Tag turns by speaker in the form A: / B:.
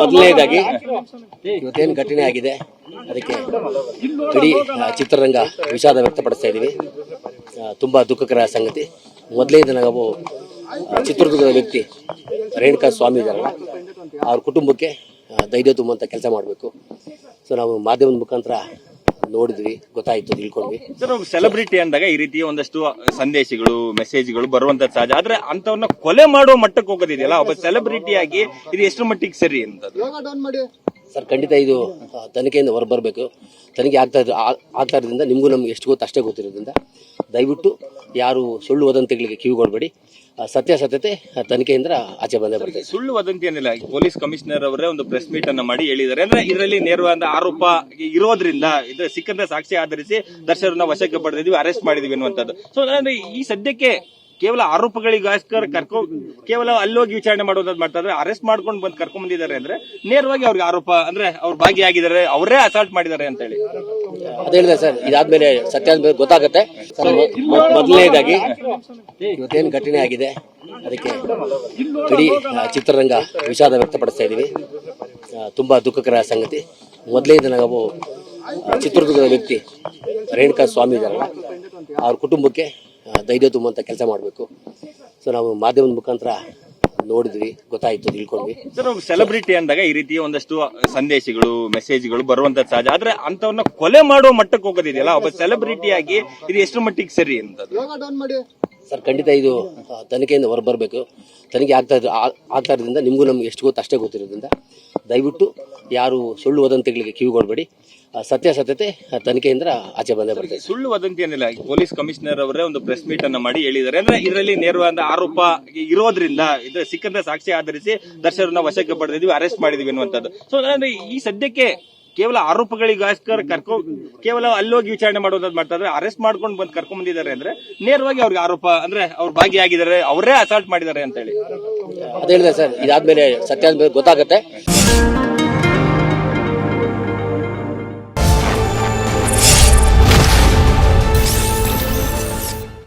A: ಮೊದಲನೇದಾಗಿ ಇವತ್ತೇನು ಘಟನೆ ಆಗಿದೆ? ಅದಕ್ಕೆ ಇಡೀ ಚಿತ್ರರಂಗ ವಿಷಾದ ವ್ಯಕ್ತಪಡಿಸ್ತಾ ಇದ್ದೀವಿ ತುಂಬ ದುಃಖಕರ ಸಂಗತಿ. ಮೊದಲನೇದು ನಾವು ಚಿತ್ರದುರ್ಗದ ವ್ಯಕ್ತಿ ರೇಣುಕಾ ಸ್ವಾಮಿ ಇದಾರಲ್ಲ ಅವ್ರ ಕುಟುಂಬಕ್ಕೆ ಧೈರ್ಯ ತುಂಬುವಂಥ ಕೆಲಸ ಮಾಡಬೇಕು. ಸೊ ನಾವು ಮಾಧ್ಯಮದ ಮುಖಾಂತರ ನೋಡಿದ್ವಿ ಗೊತ್ತಾಯ್ತು ತಿಳ್ಕೊಂಡ್ವಿ.
B: ಸರ್ ಒಬ್ಬ ಸೆಲೆಬ್ರಿಟಿ ಅಂದಾಗ ಈ ರೀತಿ ಒಂದಷ್ಟು ಸಂದೇಶಗಳು ಮೆಸೇಜ್ಗಳು ಬರುವಂತ ಸಹಜ ಆದ್ರೆ ಅಂತವನ್ನ ಕೊಲೆ ಮಾಡುವ ಮಟ್ಟಕ್ಕೆ ಹೋಗೋದಿದೆಯಲ್ಲ ಒಬ್ಬ ಸೆಲೆಬ್ರಿಟಿ ಆಗಿ ಇದು ಎಷ್ಟು ಮಟ್ಟಿಗೆ ಸರಿ ಅಂತ
A: ಸರ್ ಖಂಡಿತ ಇದು ತನಿಖೆಯಿಂದ ಹೊರಬರಬೇಕು. ತನಿಖೆ ಆಗ್ತಾ ಆಗ್ತಾ ಇರೋದ್ರಿಂದ ನಿಮಗೂ ನಮ್ಗೆ ಎಷ್ಟು ಗೊತ್ತು ಅಷ್ಟೇ ಗೊತ್ತಿರೋದ್ರಿಂದ. ದಯವಿಟ್ಟು ಯಾರು ಸುಳ್ಳು ವದಂತಿಗಳಿಗೆ ಕಿವಿಗೊಡ್ಬೇಡಿ ಸತ್ಯಾಸತ್ಯತೆ ತನಿಖೆಯಿಂದ ಆಚೆ ಬಂದೇ ಬರ್ತದೆ.
B: ಸುಳ್ಳು ವದಂತಿ ಏನಿಲ್ಲ ಪೊಲೀಸ್ ಕಮಿಷನರ್ ಅವರೇ ಒಂದು ಪ್ರೆಸ್ ಮೀಟ್ ಅನ್ನ ಮಾಡಿ ಹೇಳಿದ್ದಾರೆ. ಅಂದ್ರೆ ಇದರಲ್ಲಿ ನೇರವಾದ ಆರೋಪ ಇರೋದ್ರಿಂದ ಇದು ಸಿಕ್ಕಂತ ಸಾಕ್ಷಿ ಆಧರಿಸಿ ದರ್ಶನ ವಶಕ್ಕೆ ಪಡೆದಿದ್ವಿ ಅರೆಸ್ಟ್ ಮಾಡಿದ್ವಿ ಅನ್ನುವಂಥದ್ದು. ಸೊ ಅಂದ್ರೆ ಈ ಸದ್ಯಕ್ಕೆ ಕೇವಲ ಆರೋಪಗಳಿಗೋಸ್ಕರ ಕರ್ಕೊ ಕೇವಲ ಅಲ್ಲೋಗಿ ವಿಚಾರಣೆ ಮಾಡೋದ್ ಮಾಡ್ತಾ ಇದ್ರೆ ಅರೆಸ್ಟ್ ಮಾಡ್ಕೊಂಡು ಬಂದು ಕರ್ಕೊಂಡ್ ಬಂದಿದ್ದಾರೆ ಅಂದ್ರೆ ನೇರವಾಗಿ ಅವ್ರಿಗೆ ಆರೋಪ ಅಂದ್ರೆ ಅವ್ರು ಭಾಗಿಯಾಗಿದ್ದಾರೆ, ಅವರೇ ಅಸಾಲ್ಟ್ ಮಾಡಿದ್ದಾರೆ ಅಂತ ಹೇಳಿ.
A: ಹೇಳಿದೆ ಸರ್, ಇದಾದ್ಮೇಲೆ ಸತ್ಯ ಗೊತ್ತಾಗುತ್ತೆ. ಮೊದಲನೇದಾಗಿ ಇವತ್ತೇನು ಘಟನೆ ಆಗಿದೆ, ಅದಕ್ಕೆ ಇಡೀ ಚಿತ್ರರಂಗ ವಿಷಾದ ವ್ಯಕ್ತಪಡಿಸ್ತಾ ಇದ್ದೀವಿ ತುಂಬಾ ದುಃಖಕರ ಸಂಗತಿ. ಮೊದಲನೇದು ನಾವು ಚಿತ್ರದುರ್ಗದ ವ್ಯಕ್ತಿ ರೇಣುಕಾ ಸ್ವಾಮಿ ಇದ್ದಾರಲ್ಲ ಅವ್ರ ಕುಟುಂಬಕ್ಕೆ ಧೈರ್ಯ ತುಂಬುವಂಥ ಕೆಲಸ ಮಾಡಬೇಕು. ಸೊ ನಾವು ಮಾಧ್ಯಮದ ಮುಖಾಂತರ ನೋಡಿದ್ವಿ ಗೊತ್ತಾಯ್ತು ತಿಳ್ಕೊಂಡ್ವಿ.
B: ಸರ್ ಒಬ್ಬ ಸೆಲೆಬ್ರಿಟಿ ಅಂದಾಗ ಈ ರೀತಿ ಒಂದಷ್ಟು ಸಂದೇಶಗಳು ಮೆಸೇಜ್ಗಳು ಬರುವಂತ ಸಹಜ. ಆದ್ರೆ ಅಂತವನ್ನ ಕೊಲೆ ಮಾಡುವ ಮಟ್ಟಕ್ಕೆ ಹೋಗೋದಿದೆಯಲ್ಲ ಒಬ್ಬ ಸೆಲೆಬ್ರಿಟಿ ಆಗಿ ಇದು ಎಷ್ಟು ಮಟ್ಟಿಗೆ ಸರಿ ಅಂತ
A: ಸರ್ ಖಂಡಿತ ಇದು ತನಿಖೆಯಿಂದ ಹೊರ ಬರಬೇಕು ತನಿಖೆ ಆಗ್ತಾ ಇದ್ರು ಆಗ್ತಾ ಇರೋದ್ರಿಂದ ನಿಮಗೂ ನಮ್ಗೆ ಎಷ್ಟು ಗೊತ್ತು ಅಷ್ಟೇ ಗೊತ್ತಿರೋದ್ರಿಂದ ದಯವಿಟ್ಟು ಯಾರು ಸುಳ್ಳು ವದಂತಿಗಳಿಗೆ ಆ, ಸತ್ಯಾಸತ್ಯತೆ ತನಿಖೆಯಿಂದ ಆಚೆ ಬಂದೇ ಬರ್ತದೆ.
B: ಸುಳ್ಳು ವದಂತಿ ಏನಿಲ್ಲ ಪೊಲೀಸ್ ಕಮಿಷನರ್ ಅವರೇ ಒಂದು ಪ್ರೆಸ್ ಮೀಟ್ ಅನ್ನ ಮಾಡಿ ಹೇಳಿದ್ದಾರೆ. ಅಂದ್ರೆ ಇದರಲ್ಲಿ ನೇರವಾದ ಆರೋಪ ಇರೋದ್ರಿಂದ ಇದು ಸಿಕ್ಕಂತ ಸಾಕ್ಷಿ ಆಧರಿಸಿ ದರ್ಶನ ವಶಕ್ಕೆ ಪಡೆದಿದ್ವಿ ಅರೆಸ್ಟ್ ಮಾಡಿದ್ವಿ ಅನ್ನುವಂಥದ್ದು ಸೊ ಅಂದ್ರೆ ಈ ಸದ್ಯಕ್ಕೆ ಕೇವಲ ಆರೋಪಗಳಿಗೋಸ್ಕರ ಕರ್ಕೊ ಕೇವಲ ಅಲ್ಲೋಗಿ ವಿಚಾರಣೆ ಮಾಡೋದ್ ಮಾಡ್ತಾ ಇದ್ರೆ ಅರೆಸ್ಟ್ ಮಾಡ್ಕೊಂಡು ಬಂದು ಕರ್ಕೊಂಡ್ ಬಂದಿದ್ದಾರೆ ಅಂದ್ರೆ ನೇರವಾಗಿ ಅವ್ರಿಗೆ ಆರೋಪ, ಅಂದ್ರೆ ಅವ್ರು ಭಾಗಿಯಾಗಿದ್ದಾರೆ, ಅವರೇ ಅಸಾಲ್ಟ್ ಮಾಡಿದ್ದಾರೆ ಅಂತ ಹೇಳಿ.
A: ಅದೇ ಸರ್, ಇದಾದ್ಮೇಲೆ ಸತ್ಯ ಗೊತ್ತಾಗುತ್ತೆ.